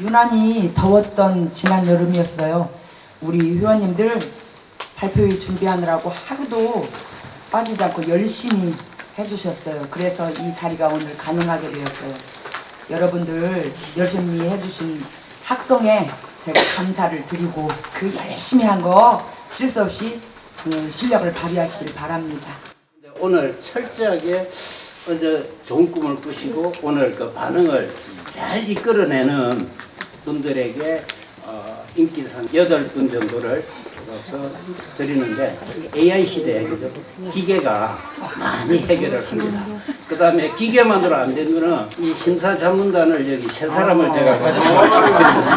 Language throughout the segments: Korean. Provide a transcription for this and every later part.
유난히 더웠던 지난 여름이었어요. 우리 회원님들 발표회 준비하느라고 하루도 빠지지 않고 열심히 해주셨어요. 그래서 이 자리가 오늘 가능하게 되었어요. 여러분들 열심히 해주신 학성에 제가 감사를 드리고 그 열심히 한 거 실수 없이 그 실력을 발휘하시길 바랍니다. 오늘 철저하게 어제 좋은 꿈을 꾸시고 오늘 그 반응을 잘 이끌어내는 분들에게 어, 인기상 8분 정도를 줘서 드리는데 AI 시대에? 기계가 많이 해결을 합니다. 그 다음에 기계만으로 안 거는 이 심사 전문단을 여기 세 사람을 제가 같이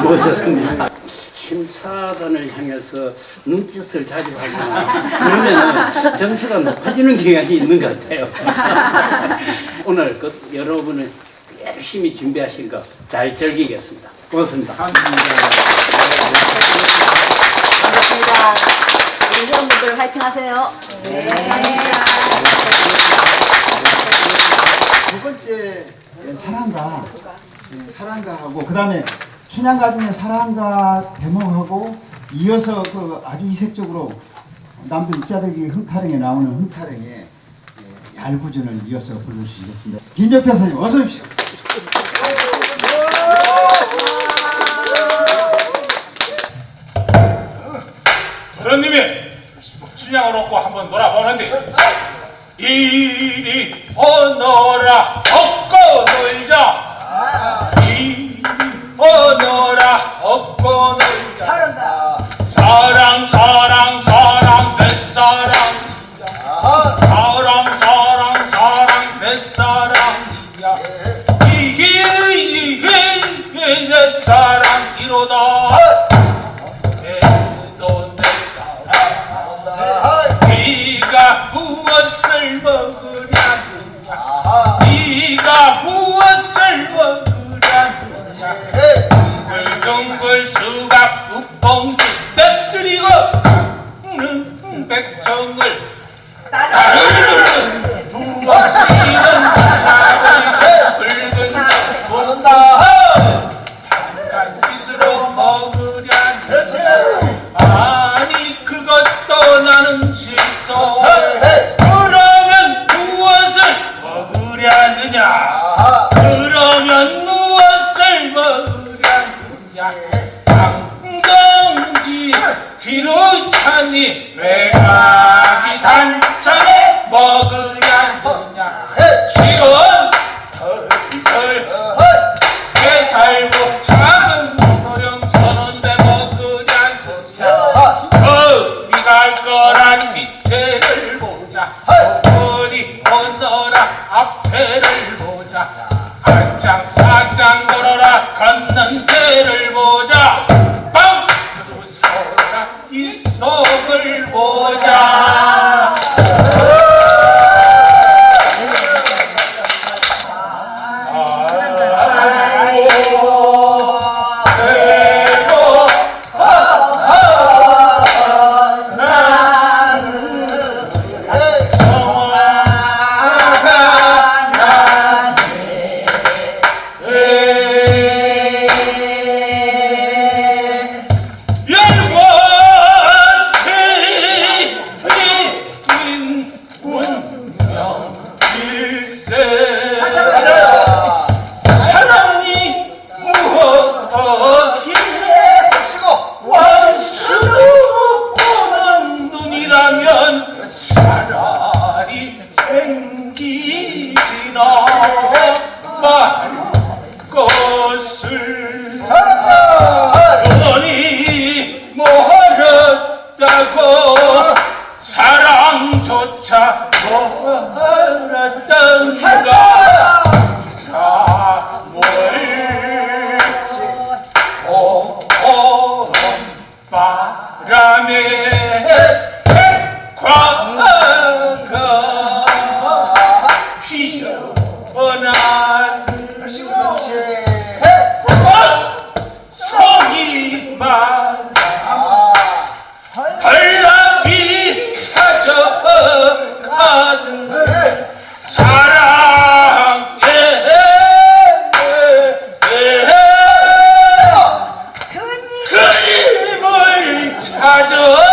모셨습니다. 심사단을 향해서 눈짓을 자주 하거나 그러면은 점수가 높아지는 경향이 있는 것 같아요. 오늘 그 여러분은 열심히 준비하신 거 잘 즐기겠습니다. 고맙습니다. 반갑습니다. 우리 회원분들 화이팅 하세요. 두 번째 사랑가 예, 사랑가하고 그 다음에 춘향가 중에 사랑가 대목하고 이어서 그 아주 이색적으로 남도 육자덕이 흥타령에 나오는 흥타령에 예, 얄구전을 이어서 불러주시겠습니다. 김혁표 선생님 어서 오십시오. 도련님이 춘향을 얻고 한번 놀아보는데. 이리 오너 먹으려느냐 당동지 기루찬이 외가지 단찬에 먹으려느냐? 지금 덜덜 내 살고 작은 도령 서는데 먹으려느냐? 어디 갈 거란 밑에를 보자. 어디 건너라 Africa. I do.